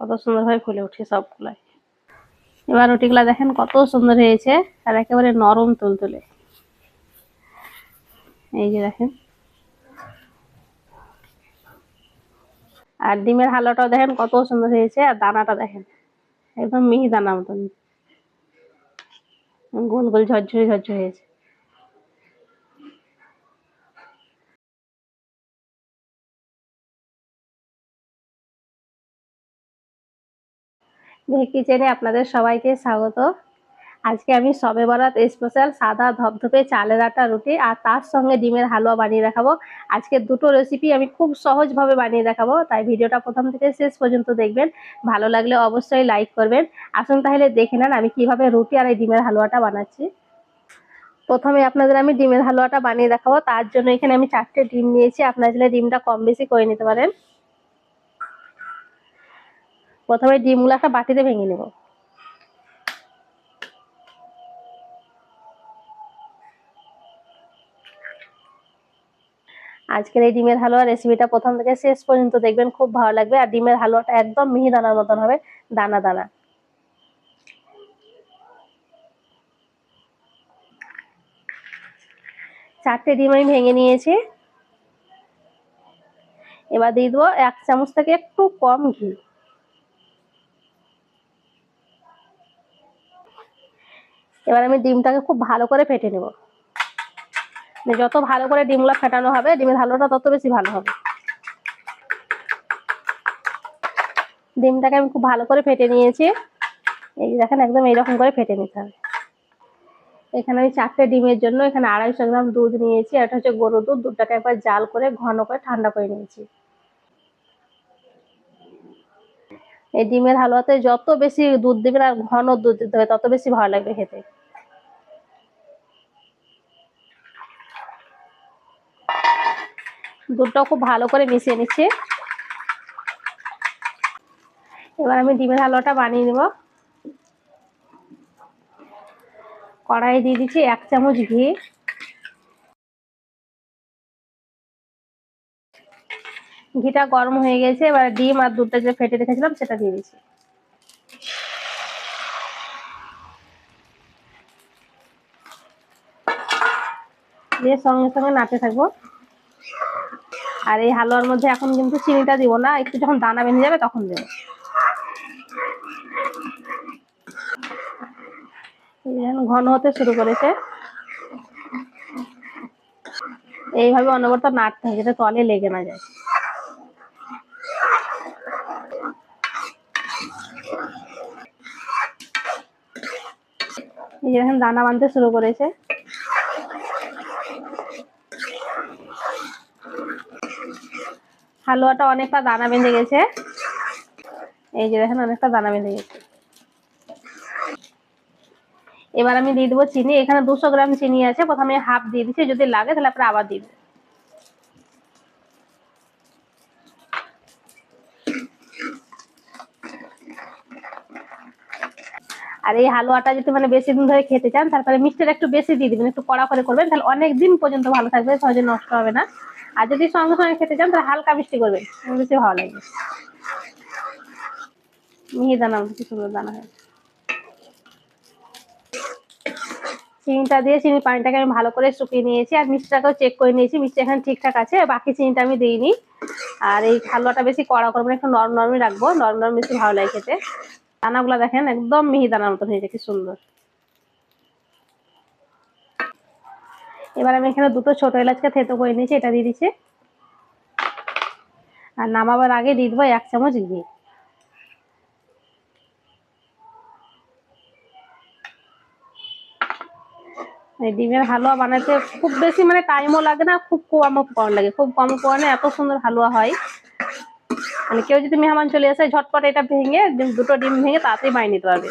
কত সুন্দরভাবে ফুলে উঠে সবগুলাই। এবার রুটিগুলা দেখেন কত সুন্দর হয়েছে, আর একেবারে নরম তুলতুলে। এই যে দেখেন। আর ডিমের হালুয়াটাও দেখেন কত সুন্দর হয়েছে, আর দানাটা দেখেন, একদম মিহি দানা মতন। গোল গোল ঝরঝরে ঝরঝরে হয়েছে। কিচেনে আপনাদের সবাইকে স্বাগত। আজকে আমি সবে বরাত স্পেশাল সাদা ধপধপে চালের আটা, রুটি আর তার সঙ্গে ডিমের হালুয়া বানিয়ে দেখাবো। আজকে দুটো রেসিপি আমি খুব সহজভাবে বানিয়ে দেখাবো, তাই ভিডিওটা প্রথম থেকে শেষ পর্যন্ত দেখবেন। ভালো লাগলে অবশ্যই লাইক করবেন। আসুন তাহলে দেখে নেন আমি কীভাবে রুটি আর এই ডিমের হালুয়াটা বানাচ্ছি। প্রথমে আপনাদের আমি ডিমের হালুয়াটা বানিয়ে দেখাবো। তার জন্য এখানে আমি চারটে ডিম নিয়েছি। আপনারা চাইলে ডিমটা কম বেশি করে নিতে পারেন। প্রথমে ডিমগুলো একটা বাটিতে ভেঙে নেব। আজকের এই ডিমের হালুয়া রেসিপিটা প্রথম থেকে শেষ পর্যন্ত দেখবেন, খুব ভালো লাগবে। আর ডিমের হালুয়াটা একদম মিহি দানার মতন হবে, দানা দানা। চারটে ডিম আমি ভেঙে নিয়েছি। এবার দিয়ে দেবো এক চামচ থেকে একটু কম ঘি। এবার আমি ডিমটাকে খুব ভালো করে ফেটে নেব। মানে যত ভালো করে ডিমগুলো ফেটানো হবে, ডিমের হালুয়াটা তত বেশি ভালো হবে। ডিমটাকে আমি খুব ভালো করে ফেটে নিয়েছি। এই দেখেন, একদম এইরকম করে ফেটে নিতে হবে। এখানে আমি চারটে ডিমের জন্য এখানে আড়াইশো গ্রাম দুধ নিয়েছি এটা হচ্ছে গরুর দুধ। দুধটাকে একবার জাল করে ঘন করে ঠান্ডা করে নিয়েছি। এই ডিমের হালুয়াতে যত বেশি দুধ দিবেন আর ঘন দুধ দিতে হবে, তত বেশি ভালো লাগবে খেতে। দুধটাও খুব ভালো করে মিশিয়ে নিচ্ছি। এবার আমি ডিমের হালুয়াটা বানিয়ে নেব। কড়াই দিয়ে দিচ্ছি এক চামচ ঘি। ঘিটা গরম হয়ে গেছে, এবার ডিম আর দুধটা যে ফেটে রেখেছিলাম সেটা দিয়ে দিচ্ছি। দিয়ে সঙ্গে সঙ্গে নাড়তে থাকব। আর এই হালুয়ার মধ্যে এখন কিন্তু চিনিটা দিব না, একটু যখন দানা বেঁধে যাবে তখন দেবো। ঘন হতে শুরু করেছে। এইভাবে অনবরত নাড়তে হয়, যাতে তলে লেগে না যায়। এই যে দেখেন, দানা বানতে শুরু করেছে। হালুয়াটা অনেকটা দানা বেঁধে গেছে। এই যে দেখেন, অনেকটা দানা বেঁধে গেছে। এবার আমি দিয়ে দেবো চিনি। এখানে দুশো গ্রাম চিনি আছে। প্রথমে হাফ দিয়ে দিচ্ছি যদি লাগে তাহলে আপনার আবার দিয়ে এই হালুয়াটা যদি মানে বেশি দিন ধরে খেতে চান, তারপরে মিষ্টিটা একটু বেশি দিয়ে দিবেন, একটু কড়া করে করবেন, তাহলে অনেক দিন পর্যন্ত ভালো থাকবে, সহজে নষ্ট হবে না। আর যদি সঙ্গে সঙ্গে খেতে চান, তাহলে হালকা মিষ্টি করবেন বেশি ভালো লাগবে। মিহি দানা কি সুন্দর দানা হয় চিনিটা দিয়ে চিনি পানিটাকে আমি ভালো করে শুকিয়ে নিয়েছি, আর মিষ্টিটাকেও চেক করে নিয়েছি, মিষ্টি এখানে ঠিকঠাক আছে, বাকি চিনিটা আমি দিইনি। আর এই হালুয়াটা বেশি কড়া করব একটু নরম নরমই রাখব, নরম নরম বেশি ভালো লাগে খেতে। দানাগুলো দেখেন, একদম মিহি দানার মতন হয়েছে, কি সুন্দর। এবার আমি এখানে দুটো ছোট এলাচকে থেতো করে নিয়েছি, এটা দিয়ে দিচ্ছি। আর নামাবার আগে দিয়ে দেবো এক চামচ ঘি। ডিমের হালুয়া বানাতে খুব বেশি মানে টাইমও লাগে না, খুব কম উপকরণ লাগে। খুব কম উপকরণে এত সুন্দর হালুয়া হয়। মানে কেউ যদি মেহমান চলে আসে, ঝটপট এটা ভেঙে দুটো ডিম ভেঙে তাড়াতাড়ি বানিয়ে নিতে পারবে।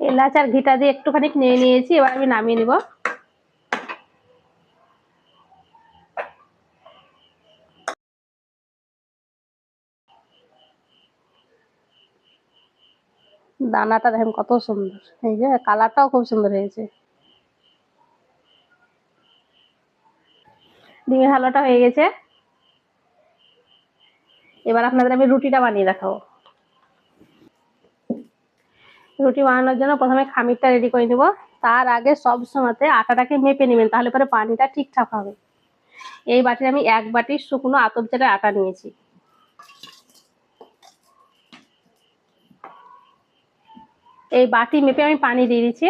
এলাচ আর ঘিটা দিয়ে একটুখানি নিয়ে নিয়েছি, এবার আমি নামিয়ে নিব। দানাটা দেখেন কত সুন্দর। এই যে, কালারটাও খুব সুন্দর হয়েছে। ডিমের হালুয়াটা হয়ে গেছে। এবার আপনাদের আমি রুটিটা বানিয়ে দেখাবো। রুটি বানানোর জন্য প্রথমে খামিরটা রেডি করে নেব। তার আগে সব সময়তে আটাটাকে মেপে নেবেন, তাহলে পরে পানিটা ঠিকঠাক হবে। এই বাটির আমি এক বাটি শুকনো আতপ চালের আটা নিয়েছি। এই বাটি মেপে আমি পানি দিয়ে দিচ্ছি।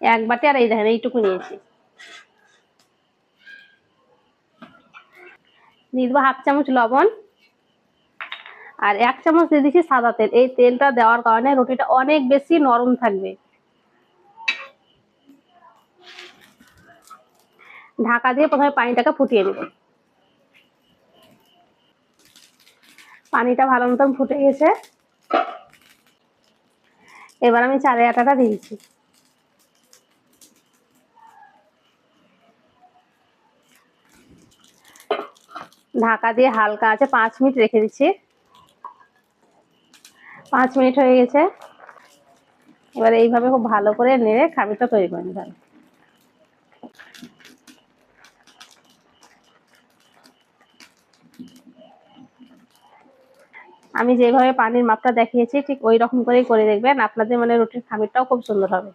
এক বাটি আর এই দেখেন, এইটুকু নিয়েছি। দিয়ে দেবো হাফ চামচ লবণ। আর এক চামচ দিয়ে দিচ্ছি সাদা তেল। এই তেলটা দেওয়ার কারণে রুটিটা অনেক বেশি নরম থাকবে। ঢাকা দিয়ে প্রথমে পানিটাকে ফুটিয়ে নেব। পানিটা ভালো মতন ফুটে গেছে। এবার আমি চালের আটাটা দিয়ে ঢাকা দিয়ে হালকা আছে, পাঁচ মিনিট রেখে দিচ্ছি। পাঁচ মিনিট হয়ে গেছে। এবার এইভাবে খুব ভালো করে নেড়ে খামিরটা তৈরি করে নিতে আমি যেভাবে পানির মাপটা দেখিয়েছি, ঠিক ওই রকম করেই করে দেখবেন। আপনাদের মানে রুটির খামিরটাও খুব সুন্দর হবে।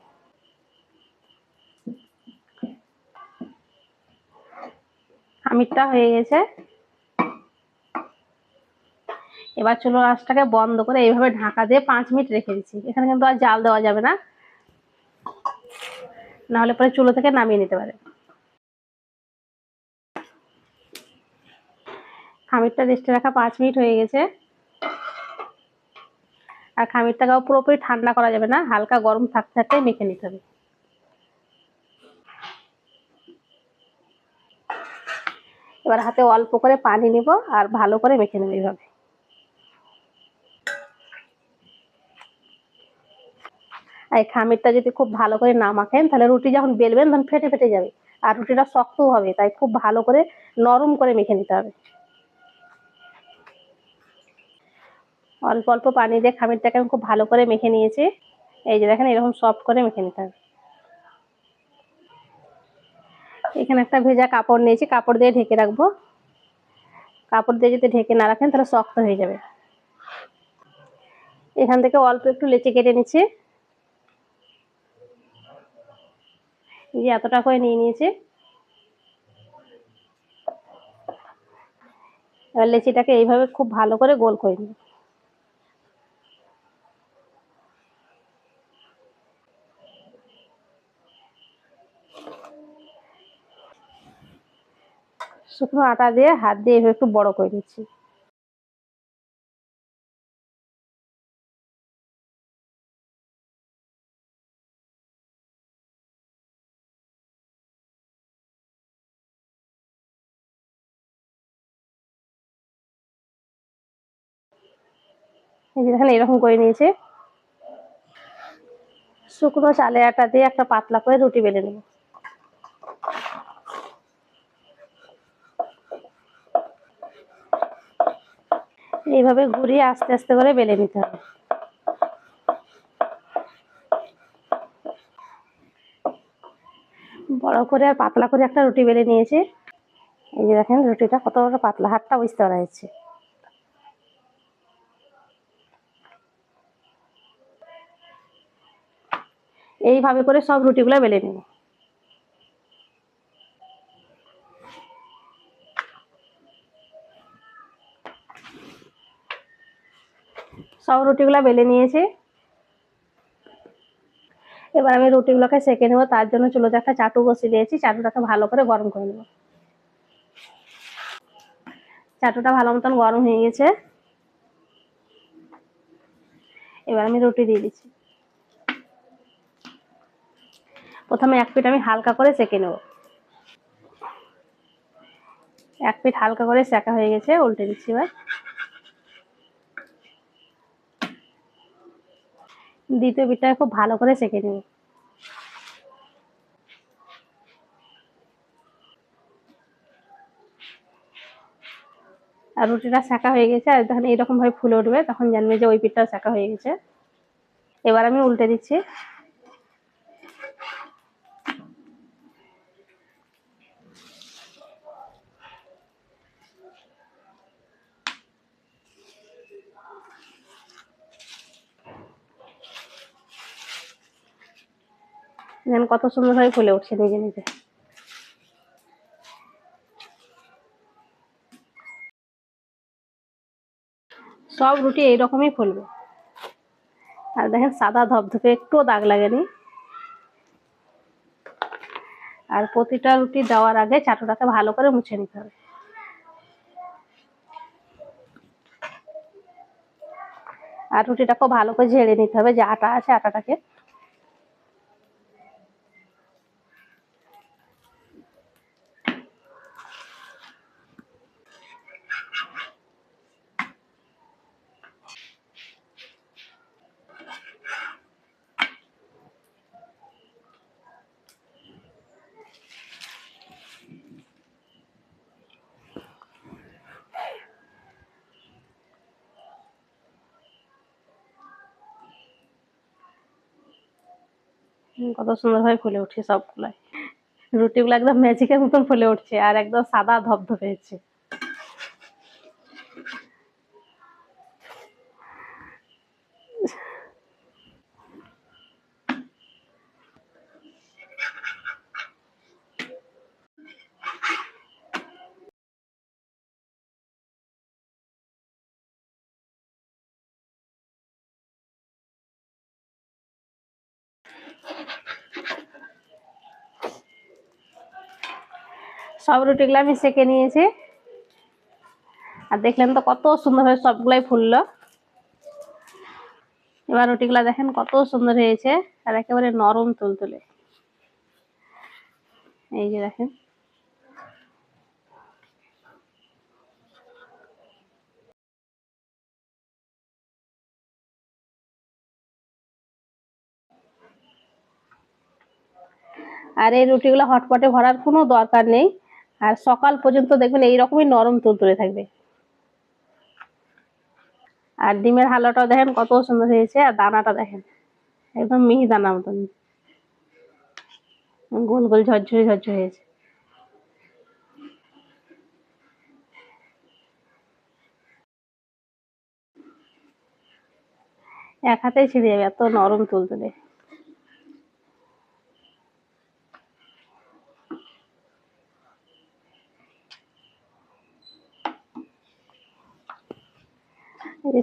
খামিরটা হয়ে গেছে। এবার চুলো আঁচটাকে বন্ধ করে এইভাবে ঢাকা দিয়ে পাঁচ মিনিট রেখে দিচ্ছি। এখানে কিন্তু আর জাল দেওয়া যাবে না। নাহলে পরে চুলো থেকে নামিয়ে নিতে পারে। খামিরটা রেস্টে রাখা পাঁচ মিনিট হয়ে গেছে। আর খামিরটাকেও পুরোপুরি ঠান্ডা করা যাবে না, হালকা গরম থাকতে থাকতে মেখে নিতে হবে। এবার হাতে অল্প করে পানি নিব আর ভালো করে মেখে নেব এইভাবে আর এই খামিরটা যদি খুব ভালো করে না মাখেন, তাহলে রুটি যখন বেলবেন তখন ফেটে ফেটে যাবে। আর রুটিটা শক্তও হবে, তাই খুব ভালো করে নরম করে মেখে নিতে হবে। অল্প অল্প পানি দিয়ে খামিরটাকে আমি খুব ভালো করে মেখে নিয়েছি। এই যে দেখেন, এরকম সফট করে মেখে নিতে হবে। এখানে একটা ভেজা কাপড় নিয়েছি, কাপড় দিয়ে ঢেকে রাখব। কাপড় দিয়ে যদি ঢেকে না রাখেন, তাহলে শক্ত হয়ে যাবে। এখান থেকে অল্প একটু লেচি কেটে নিচ্ছি। যে এতটা করে নিয়ে নিয়েছি। এবার লেচিটাকে এইভাবে খুব ভালো করে গোল করে নিই। শুকনো আটা দিয়ে হাত দিয়ে একটু বড় করে নিচ্ছি। এই যে দেখেন এরকম করে নিয়েছি। শুকনো চালে আটা দিয়ে একটা পাতলা করে রুটি বেলে নেব। এইভাবে ঘুরিয়ে আস্তে আস্তে করে বেলে নিতে হবে। বড় করে আর পাতলা করে একটা রুটি বেলে নিয়েছি। এই যে দেখেন রুটিটা কত বড় পাতলা, হাতটা বুঝতে পারা যাচ্ছে। এইভাবে করে সব রুটিগুলো বেলে নেব। সব রুটিগুলো বেলে নিয়েছি। এবার আমি রুটিগুলোকে সেঁকে নেব, তার জন্য চুলোতে একটা চাটু বসিয়ে দিয়েছি, চাটুটাকে ভালো করে গরম করে নেব। চাটুটা ভালো মতন গরম হয়ে গেছে। এবার আমি রুটি দিয়ে দিচ্ছি। প্রথমে এক পিঠ আমি হালকা করে সেঁকে নেব। এক পিঠ হালকা করে সেঁকা হয়ে গেছে, উল্টে দিচ্ছি এবার। দ্বিতীয় পিঠটা খুব ভালো করে সেঁকে নেব। আর রুটিটা সেঁকা হয়ে গেছে, আর যখন এইরকম ভাবে ফুলে উঠবে, তখন জানবে যে ওই পিঠটাও সেঁকা হয়ে গেছে। এবার আমি উল্টে দিচ্ছি। দেখেন কত সুন্দরভাবে ফুলে উঠছে নিজে নিজে। সব রুটি এইরকমই ফুলবে। আর দেখেন সাদা ধপধপে একটুও দাগ লাগেনি। আর প্রতিটা রুটি দেওয়ার আগে চাটুটাকে ভালো করে মুছে নিতে হবে। আর রুটিটাকেও ভালো করে ঝেড়ে নিতে হবে যে আটা আছে আটাটাকে কত সুন্দরভাবে ফুলে উঠছে সবগুলাই। রুটিগুলো একদম ম্যাজিকের মতন ফুলে উঠছে আর একদম সাদা ধবধবে হচ্ছে। সব রুটিগুলো আমি সেকে নিয়েছি। আর দেখলেন তো কত সুন্দরভাবে সবগুলাই ফুললো। এবার রুটিগুলো দেখেন কত সুন্দর হয়েছে, আর একেবারে নরম তুলতুলে। এই যে দেখেন। আর এই রুটিগুলো হটপটে ভরার কোনো দরকার নেই। আর সকাল পর্যন্ত দেখবেন এইরকমই নরম তুলতুলে থাকবে। আর ডিমের হালুয়াটাও দেখেন কত সুন্দর হয়েছে, আর দানাটা দেখেন, একদম মিহি দানা মতন। গোল গোল ঝরঝরে ঝরঝরে হয়েছে। এক হাতেই ছিঁড়ে যাবে, এত নরম তুলতুলে।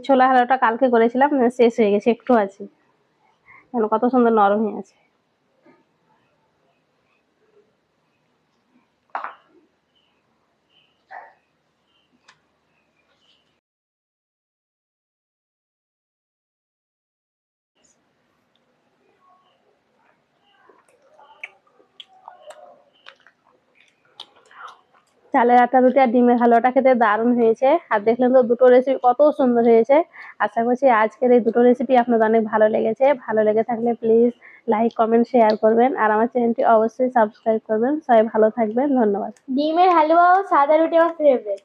ছোলা হালুয়াটা কালকে করেছিলাম শেষ হয়ে গেছে একটু আছে। কত সুন্দর নরম হয়ে আছে। চালের আটা রুটি আর ডিমের হালুয়াটা খেতে দারুণ হয়েছে। আর দেখলেন তো দুটো রেসিপি কত সুন্দর হয়েছে। আশা করছি আজকের এই দুটো রেসিপি আপনাদের অনেক ভালো লেগেছে। ভালো লেগে থাকলে প্লিজ লাইক কমেন্ট শেয়ার করবেন। আর আমার চ্যানেলটি অবশ্যই সাবস্ক্রাইব করবেন। সবাই ভালো থাকবেন। ধন্যবাদ। ডিমের হালুয়া ও সাদা রুটি আমার ফেভারিট